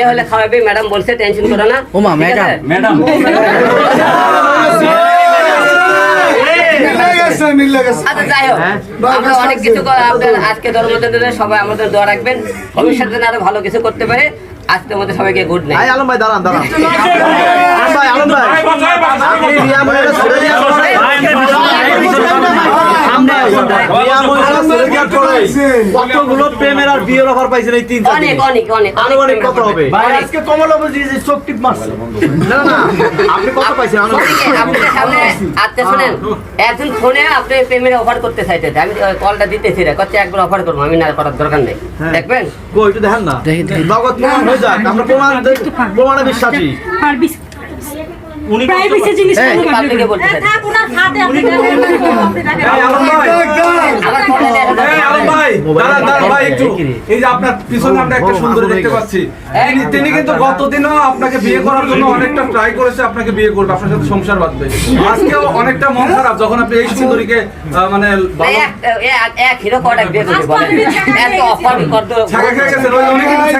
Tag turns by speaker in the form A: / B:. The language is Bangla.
A: বিয়ে হলে খাওয়াবে ম্যাডাম বলছে টেনশন করো না।
B: ম্যাডাম।
C: ম্যাডাম
A: আচ্ছা যাই হোক। আমরা অনেক কিছু আপনার আজকে সবাই আমাদের দোয়া রাখবেন। ভবিষ্যতে যেন আরও ভালো কিছু করতে পারে। আজকে মধ্যে সবাইকে গুড
B: নাই
A: নাইট
B: আলম ভাই দাঁড়ান দাঁড়ান। ভাই আলম ভাই ছেড়ে কতগুলো প্রেমের আর বিয়ের অফার পাইছেন এই তিন চার
A: অনেক অনেক অনেক
B: কত হবে?
A: অনেক।
B: আজকে কমল যে চোখ টিপ মারছে। না না আপনি কত পাইছেন আনুমানিক?
A: সামনে আচ্ছা শুনেন। একজন ফোনে আপনি পেমেন্ট অফার করতে চাইতেছে। আমি কলটা দিতেছি রে কচ্ছে একবার অফার করব আমি না করার দরকার নেই।
B: হ্যাঁ।
A: দেখবেন?
B: কই একটু দেখেন না। নগদ প্রমাণ হয়ে যাক আমরা প্রমাণ প্রমাণে বিশ্বাসী।
D: আর
B: উনি
D: প্রাইভেসি জিনিস
B: এই,
D: কোনো কাটবে
A: পাবলিকে
D: না।
A: বলতে চাই
D: থাক ওনার খাতে আপনি দেখেন, আপনি দেখেন।
A: আমার ফোনে
E: এই আলম ভাই, দাঁড়ান, দাঁড়ান ভাই একটু। এই যে আপনার পিছনে আমরা একটা সুন্দর দেখতে পাচ্ছি। তিনি- তিনি কিন্তু গতদিনও আপনাকে বিয়ে করার জন্য অনেকটা ট্রাই করেছে আপনাকে বিয়ে করবে আপনার সাথে সংসার বাঁধবে। আজকেও অনেকটা মন খারাপ যখন আপনি এই সুন্দরীকে আহ, মানে
A: এক এক হিরো কটা বিয়ে করতে বলেন? এত অফার কত